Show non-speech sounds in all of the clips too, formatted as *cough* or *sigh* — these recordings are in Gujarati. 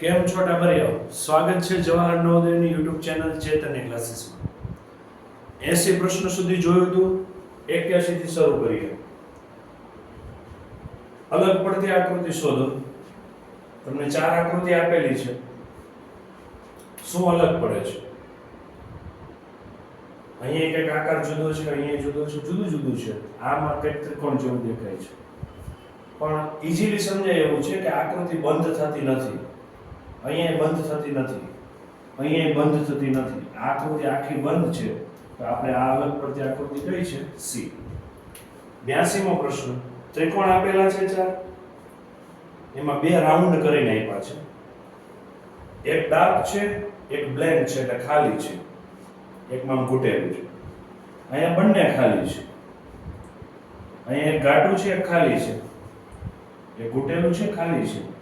કેમ છો ટાબરિયાઓ સ્વાગત છે જવાહર નવોદયની યુટ્યુબ ચેનલ ચેતન ક્લાસીસમાં. એસી પ્રશ્ન સુધી જોયું હતું એક્યાસી થી શરૂ કરીએ. અલગ પડતી આકૃતિ શોધો. તમને ચાર આકૃતિ આપેલી છે. શું અલગ પડે છે? અહીંયા કંઈક આકાર જુદો છે, અહીંયા જુદો છે, જુદું જુદું છે. આમાં કંઈક ત્રિકોણ જેવું દેખાય છે. પણ ઇઝીલી સમજાય એવું છે કે આકૃતિ બંધ થતી નથી. અહીંયા બંધ થતી નથી. અહીંયા બંધ થતી નથી. આકૃતિ આખી બંધ છે. તો આપણે આ અલગ પડતી આકૃતિ કઈ છે? સી બ્યાસીમો પ્રશ્ન. ત્રિકોણ આપેલા છે ચાર. એમાં બે રાઉન્ડ કરીને આપ્યા છે. એક ડાર્ક છે, એક બ્લેન્ક છે એટલે ખાલી છે. એકમાં ઘૂંટેલું છે. અહીંયા બંને ખાલી છે. અહીંયા એક ગાટું છે, એક ખાલી છે. એ ઘૂટેલું છે, ખાલી છે.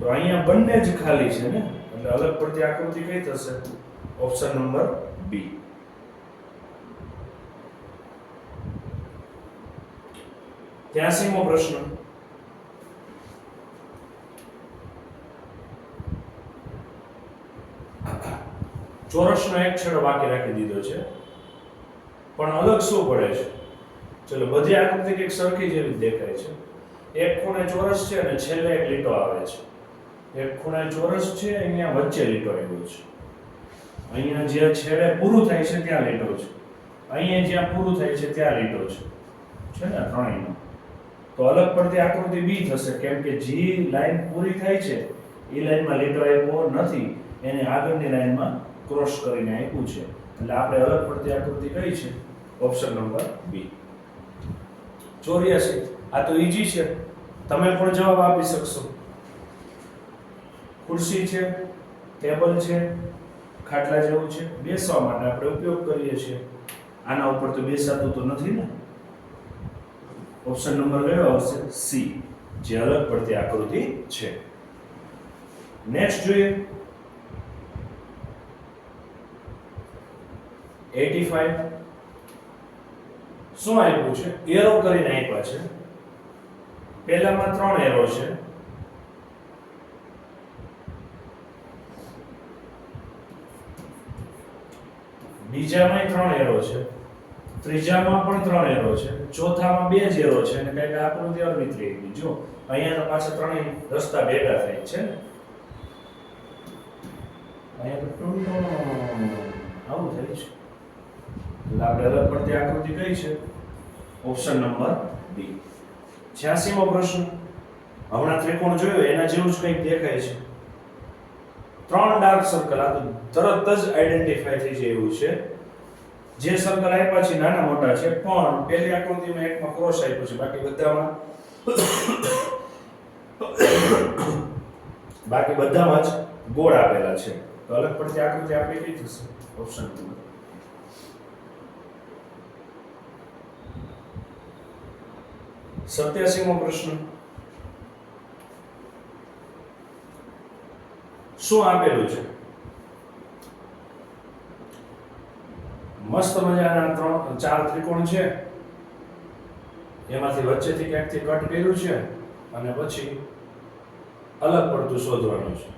તો અહીંયા બંને જ ખાલી છે ને? એટલે અલગ પડતી આકૃતિ કઈ થશે? ઓપ્શન નંબર બી ત્યાસીમો પ્રશ્ન. ચોરસનો એક છેડો બાકી રાખી દીધો છે. પણ અલગ શું પડે છે? ચલો, બધી આકૃતિ કંઈક સરખી જેવી દેખાય છે. એક ખૂણે ચોરસ છે અને છેલ્લે એક લીટો આવે છે. એક ખૂણે ચોરસ છે, અહીંયા વચ્ચે લીટો આવ્યો છે. અહીંયા જ્યાં છેડે પૂરું થાય છે, ત્યાં લીટો છે. અહીંયા જ્યાં પૂરું થાય છે, ત્યાં લીટો છે. છે ને, ત્રણેયનો. તો અલગ પડતી આકૃતિ બી થશે, કેમ કે જે લાઈન પૂરી થાય છે એ લાઈનમાં લીટો આવ્યો નથી, એને આગળની લાઈનમાં ક્રોસ કરીને આપ્યું છે. એટલે આપણે અલગ પડતી આકૃતિ કઈ છે? Option number B. ચોર્યાસી. આ તો ઈજી છે. તમે પણ જવાબ આપી શકશો. ખુરશી છે, ટેબલ છે, ખાટલા જેવું છે, બેસવા માટે આપણે ઉપયોગ કરીએ છીએ. આના ઉપર તો બેસાતું તો નથી ને? ઓપ્શન નંબર કયો આવશે? સી જે અલગ પડતી આકૃતિ છે. નેક્સ્ટ જોઈએ. 85 શું આપ્યું છે? એરો કરીને આપ્યા છે. પહેલામાં ત્રણ એરો છે. બીજામાં ત્રણ એરો છે. ત્રીજામાં પણ ત્રણ એરો છે. ચોથામાં બે જ એરો છે અને કંઈક આકૃતિ અવિતરી ગઈ. જો અહીંયા તો પાછા ત્રણેય રસ્તા ભેગા થાય છે. અહીંયા આવું થાય છે. એટલે આપણે અલગ પડતી આકૃતિ કઈ છે? ઓપ્શન નંબર બી છ્યાસીમો પ્રશ્ન. હમણાં ત્રિકોણ જોયો, એના જેવું જ કંઈક દેખાય છે. ત્રણ ડાર્ક સર્કલ આ તો તરત જ આઈડેન્ટિફાઈ થઈ જાય એવું છે. જે સર્કલ આપ્યા છે, નાના મોટા છે, પણ પહેલી આકૃતિમાં એકમાં ક્રોસ આપ્યો છે, બાકી બધામાં *coughs* બાકી બધામાં જ ગોળ આપેલા છે. તો અલગ પડતી આકૃતિ આપણી કઈ થશે ઓપ્શન નંબર સત્યાસીમો પ્રશ્ન. શું આપેલું છે? મસ્ત મજાના ત્રણ, ચાર ત્રિકોણ છે. એમાંથી વચ્ચેથી ક્યાંકથી કટ કર્યું છે અને પછી અલગ પડતું શોધવાનું છે.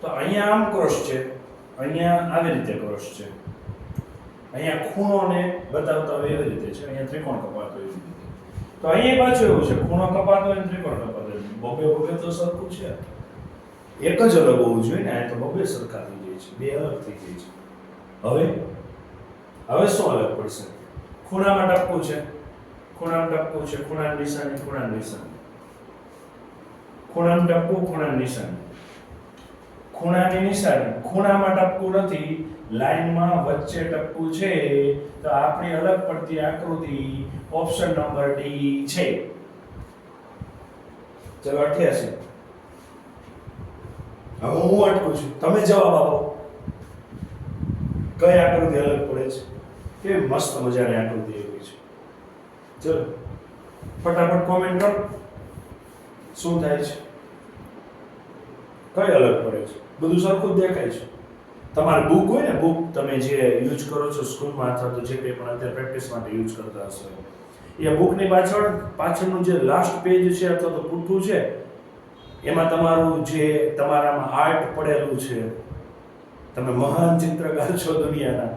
તો અહીંયા આમ ક્રોસ છે, અહીંયા આવી રીતે ક્રોસ છે. અહીંયા ખૂણોને બતાવતા હોય એવી રીતે છે, અહીંયા ત્રિકોણ કપાતો રીતે. તો અહીંયા પાછું એવું છે, ખૂણો કપાતો હોય ત્રિકોણ કપાતો હોય. બબે બબે તો સરખું છે. એક જ અલગ હોવું જોઈએ ને, આ તો બબે સરખા થઈ જાય છે, બે અલગ થઈ જાય છે. હવે? હવે શું અલગ પડશે? ખૂણામાં ટપકું છે. ખૂણામાં ટપકું છે. ખૂણાની નિશાની ખૂણાની નિશાની. ખૂણામાં ટપકું, ખૂણાની નિશાની. ખૂણાની નિશાની. ખૂણામાં ટપકું નથી લાઈનમાં વચ્ચે ટપકું છે, તો આપણી અલગ પડતી આકૃતિ ઓપ્શન નંબર ડી છે. ચલો, અઠ્યાસી. હવે હું અટકું છું. તમે જવાબ આપો. કઈ આકૃતિ અલગ પડે છે? કે મસ્ત મજાની આકૃતિ એવી છે. ચલો, ફટાફટ કોમેન્ટ કરો. શું થાય છે? કઈ અલગ પડે છે? બધું સરખું જ દેખાય છે. તમારી બુક હોય ને બુક તમે જે યુઝ કરો છો સ્કૂલમાં અથવા તો જે કંઈ પણ અત્યારે પ્રેક્ટિસ માટે યુઝ કરતા હશો. એ બુકની પાછળ, પાછળનું જે લાસ્ટ પેજ છે અથવા તો પૂઠું છે એમાં તમારું જે તમારામાં આર્ટ પડેલું છે, તમે મહાન ચિત્રકાર છો દુનિયાના.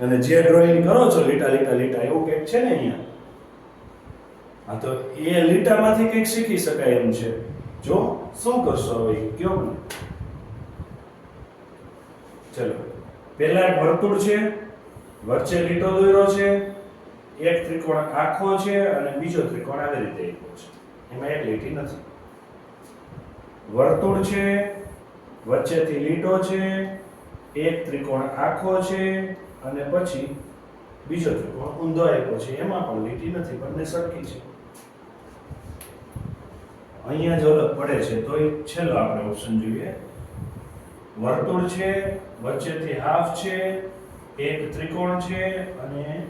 અને જે ડ્રોઈંગ કરો છો, લીટા લીટા લીટા, એવું કંઈક છે ને અહીંયા? હા, તો એ લીટામાંથી કંઈક શીખી શકાય એમ છે. જો, શું કરશો હવે? કયો મને? ચલો, પહેલા એક વર્તુળ છે, વચ્ચે લીટો દોર્યો છે, એક ત્રિકોણ આખો છે, અને બીજો ત્રિકોણ આવી રીતે છે. એમાં એક લીટી નથી. વર્તુળ છે, વચ્ચેથી લીટો છે, એક ત્રિકોણ આખો છે અને પછી બીજો ત્રિકોણ ઊંધો આપ્યો છે. એમાં પણ લીટી નથી, બંને સરખી છે. અહીંયા જ અલગ પડે છે, તો એ છેલ્લો આપણે ઓપ્શન જોઈએ. વર્તુળ છે, વચ્ચેથી હાફ છે, એક ત્રિકોણ છે અને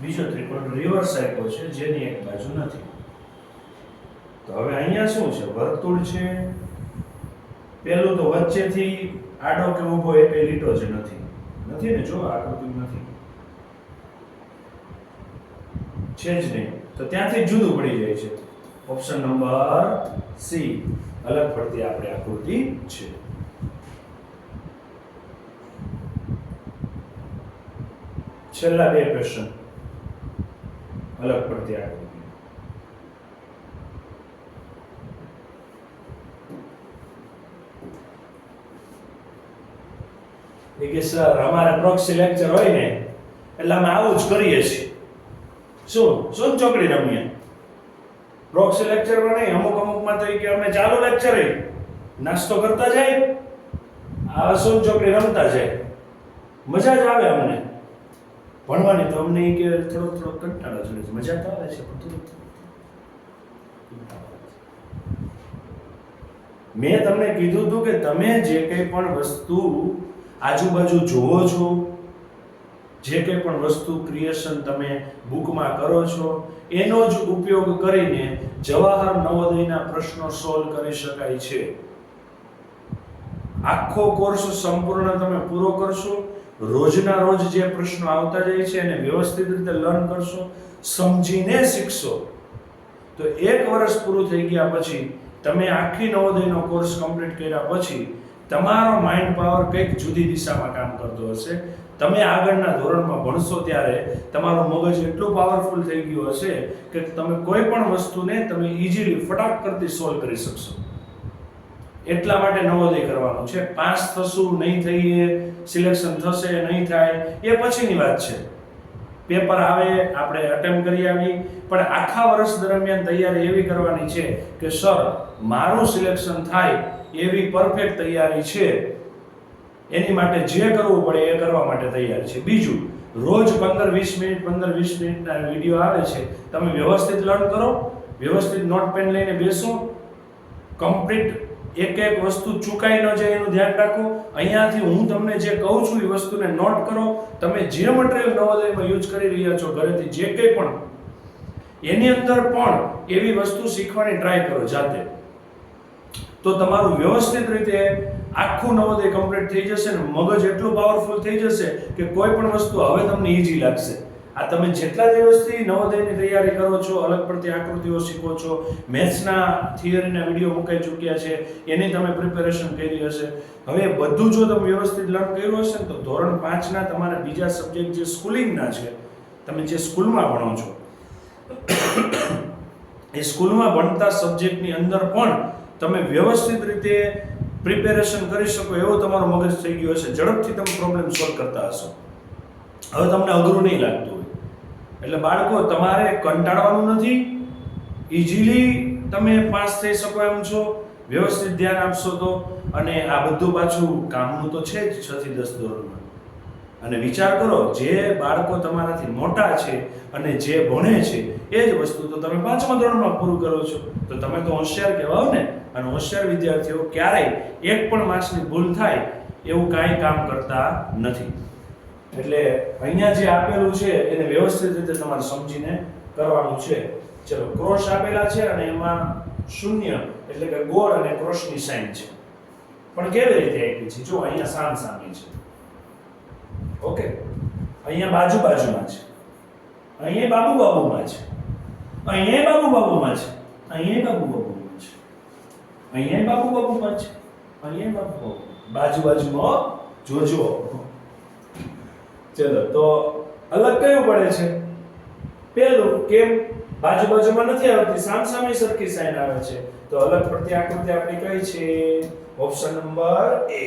બીજો ત્રિકોણ રિવર્સ આપ્યો છે, જેની એક બાજુ નથી. તો હવે અહીંયા શું છે? વર્તુળ છે. પેલું તો વચ્ચેથી આડો કે ઊભો એક લીટો જ નથી. નથી ને? જો આકૃતિ નથી. છે જ નહીં. તો ત્યાંથી જુદું પડી જાય છે. ઓપ્શન નંબર સી અલગ પડતી આપણે આકૃતિ છે. છેલ્લા બે પ્રશ્ન. અલગ પડતી આકૃતિ. એ કે, સર, અમારે પ્રોક્સી લેક્ચર હોય ને, એટલે અમે આવું જ કરીએ છીએ. શું? શું ચોકડી રમીએ? પ્રોક્સી લેક્ચરમાં નહીં, અમુક અમુકમાં તો કે, અમે ચાલુ લેક્ચર નાસ્તો કરતા જાય આ શું ચોકડી રમતા જાય? મજા જ આવે અમને. ભણવાની તો અમને કે, થોડો થોડો કંટાળો ચડે છે. મજા તો આવે છે, પણ મેં તમને કીધું હતું કે તમે જે કંઈ પણ વસ્તુ આજુબાજુ જોવો છો. જે કંઈ પણ વસ્તુ ક્રિએશન તમે બુકમાં કરો છો, એનો જ ઉપયોગ કરીને જવાહર નવોદયના પ્રશ્નો સોલ્વ કરી શકાય છે. આખો કોર્સ સંપૂર્ણ તમે પૂરો કરશો, રોજના રોજ જે પ્રશ્નો આવતા જાય છે એને વ્યવસ્થિત રીતે લર્ન કરશો, સમજીને શીખશો. તો એક વર્ષ પૂરું થઈ ગયા પછી, તમે આખી નવોદયનો કોર્સ કમ્પ્લીટ કર્યા પછી તમારો માઇન્ડ પાવર કંઈક જુદી દિશામાં કામ કરતો હશે. તમે આગળના ધોરણમાં ભણશો ત્યારે તમારું મગજ એટલું પાવરફુલ થઈ ગયું હશે કે તમે કોઈ પણ વસ્તુને તમે ઇઝીલી ફટાક કરતી સોલ્વ કરી શકશો. એટલા માટે નવોદય કરવાનું છે. પાસ થશું, નહીં થઈએ સિલેક્શન થશે, નહીં થાય, એ પછીની વાત છે. પેપર આવે, આપણે અટેમ્પ કરી આવી. પણ આખા વર્ષ દરમિયાન તૈયારી એવી કરવાની છે કે સર મારું સિલેક્શન થાય એવી પરફેક્ટ તૈયારી છે. એની માટે જે કરવું પડે એ કરવા માટે તૈયાર છે. બીજું, રોજ પંદર વીસ મિનિટ, પંદર વીસ મિનિટના વીડિયો આવે છે. તમે વ્યવસ્થિત લર્ન કરો, વ્યવસ્થિત નોટ પેન લઈને બેસો. કમ્પ્લીટ એક એક વસ્તુ ચૂકાઈ ન જાય એનું ધ્યાન રાખો. અહીંયાથી હું તમને જે કહું છું એ વસ્તુને નોટ કરો. તમે જે મટીરિયલ નવોદયમાં યુઝ કરી રહ્યા છો ઘરેથી, જે કંઈ પણ, એની અંદર પણ એવી વસ્તુ શીખવાની ટ્રાય કરો જાતે. તો તમારું વ્યવસ્થિત રીતે આખું નવોદય કમ્પ્લીટ થઈ જશે ને મગજ એટલું પાવરફુલ થઈ જશે કે કોઈ પણ વસ્તુ હવે તમને ઈઝી લાગશે. આ તમે જેટલા દિવસથી નવોદયની તૈયારી કરો છો, અલગ પડતી આકૃતિઓ શીખો છો મેથ્સના થિયરીના વીડિયો મુકાઈ ચૂક્યા છે, એની તમે પ્રિપેરેશન કરી હશે. હવે બધું જો તમે વ્યવસ્થિત લર્ન કર્યું હશે ને તો ધોરણ પાંચના તમારા બીજા સબ્જેક્ટ જે સ્કૂલિંગના છે, તમે જે સ્કૂલમાં ભણો છો, એ સ્કૂલમાં ભણતા સબ્જેક્ટની અંદર પણ તમે વ્યવસ્થિત રીતે પ્રિપેરેશન કરી શકો એવો તમારો મગજ થઈ ગયો હશે. ઝડપથી તમે પ્રોબ્લેમ સોલ્વ કરતા હશો. હવે તમને અઘરું નહીં લાગતું હોય. એટલે બાળકો, તમારે કંટાળવાનું નથી. ઇઝીલી તમે પાસ થઈ શકો એમ છો. વ્યવસ્થિત ધ્યાન આપશો તો. અને આ બધું પાછું કામનું તો છે જ છ થી દસ ધોરણમાં. અને વિચાર કરો, જે બાળકો તમારાથી મોટા છે અને જે ભણે છે, એ જ વસ્તુ તો તમે પાંચમા ધોરણમાં પૂરું કરો છો. તો તમે તો હોશિયાર કહેવાઓ ને, અને હોશિયાર વિદ્યાર્થીઓ ક્યારેય એક પણ માર્ક્સની ભૂલ થાય એવું કાંઈ કામ કરતા નથી. એટલે અહીંયા જે આપેલું છે, એને વ્યવસ્થિત રીતે તમારે સમજીને કરવાનું છે. ચલો ક્રોસ આપેલા છે અને એમાં શૂન્ય, એટલે કે ગોળ અને ક્રોસની સાઇન છે. પણ કેવી રીતે આપી છે? જો અહીંયા સામ સામે છે. ઓકે. અહીંયા બાજુ બાજુમાં છે. અહીંયા બાબુ બાબુમાં છે. અહીંયા બાબુ બાબુમાં છે. અહીંયા બાબુ બાબુમાં છે. અહીંયા બાબુ બાબુમાં છે. અહીંયા બાબુ બાજુ બાજુમાં જોજો ચલો, તો અલગ કયું પડે છે? પેલું કેમ? બાજુ બાજુમાં નથી આવતી સામ સામે સરખી સાઈન આવે છે. તો અલગ પડતી આકૃતિ આપણી કઈ છે? ઓપ્શન નંબર એ.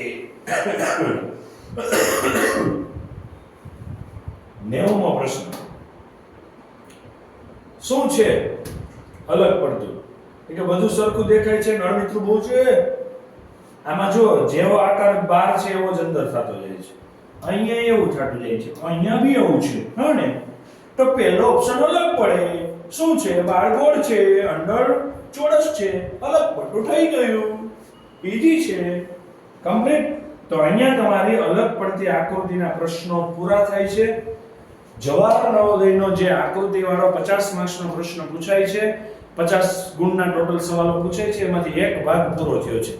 નેવુંમો પ્રશ્ન. શું છે? અલગ પડતું. એટલે બધું સરખું દેખાય છે નળમિત્રું બહુ છે. આમાં જો જેવો આકાર બહાર છે, એવો જ અંદર થતો જાય છે. અહીંયા એવું થતું જાય છે. અહીંયા બી એવું છે. હા ને? તો પહેલો ઓપ્શન અલગ પડે. શું છે? બહાર ગોળ છે, અંદર ચોરસ છે. અલગ પડતું થઈ ગયું. બીજી છે કમ્પ્લીટ તો અહીંયા તમારી અલગ પડતી આકૃતિના પ્રશ્નો પૂરા થાય છે. જવાહર નવોદયનો જે આકૃતિવાળો પચાસ માર્ક્સનો પ્રશ્ન પૂછાય છે, પચાસ ગુણના ટોટલ સવાલો પૂછાય છે, એમાંથી એક ભાગ પૂરો થયો છે.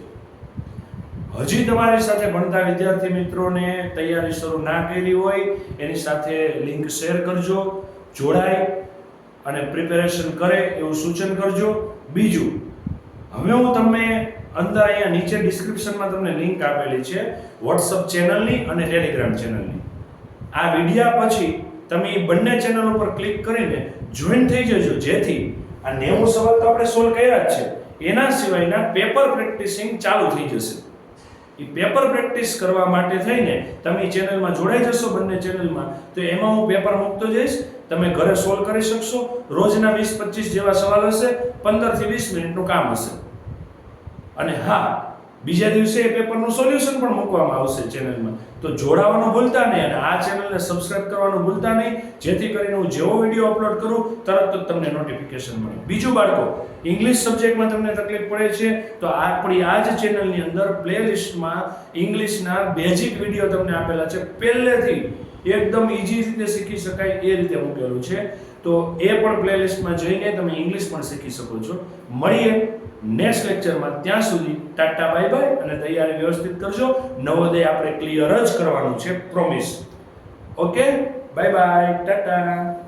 હજી તમારી સાથે ભણતા વિદ્યાર્થી મિત્રોને તૈયારી શરૂ ના કરી હોય, એની સાથે લિંક શેર કરજો, જોડાય અને પ્રિપેરેશન કરે એવું સૂચન કરજો. બીજું, હવે હું તમને અંદર અહીંયા નીચે ડિસ્ક્રિપ્શનમાં તમને લિંક આપેલી છે, વોટ્સઅપ ચેનલની અને ટેલિગ્રામ ચેનલની. આ વિડિયા પછી તમે એ બંને ચેનલ ઉપર ક્લિક કરીને જોઈન થઈ જજો. જેથી આ નેવું સવાલ તો આપણે સોલ્વ કર્યા જ છે. એના સિવાયના પેપર પ્રેક્ટિસિંગ ચાલુ થઈ જશે. એ પેપર પ્રેક્ટિસ કરવા માટે થઈને તમે ચેનલમાં જોડાઈ જશો બંને ચેનલમાં તો એમાં હું પેપર મૂકતો જઈશ. તમે ઘરે સોલ્વ કરી શકશો. રોજના વીસ પચીસ જેવા સવાલ હશે. પંદરથી વીસ મિનિટનું કામ હશે. અને હા બીજા દિવસે એ પેપરનું સોલ્યુશન પણ મૂકવામાં આવશે ચેનલમાં તો જોડાવાનું ભૂલતા નહીં અને આ ચેનલને સબસ્ક્રાઇબ કરવાનું ભૂલતા નહીં. જેથી કરીને હું જેવો વીડિયો અપલોડ કરું, તરત જ તમને નોટિફિકેશન મળે. બીજું બાળકો ઇંગ્લિશ સબ્જેક્ટમાં તમને તકલીફ પડે છે, તો આપણી આ જ ચેનલની અંદર પ્લેલિસ્ટમાં ઇંગ્લિશના બેઝિક વીડિયો તમને આપેલા છે. પહેલેથી એકદમ ઇઝી રીતે શીખી શકાય એ રીતે મૂકેલું છે. તો એ પણ પ્લેલિસ્ટમાં જઈને તમે ઇંગ્લિશ પણ શીખી શકો છો. મળીએ નેક્સ્ટ લેક્ચરમાં ત્યાં સુધી ટાટા, બાય બાય, અને તૈયારી વ્યવસ્થિત કરજો. નવોદય આપણે ક્લિયર જ કરવાનું છે promise okay bye bye, Tata.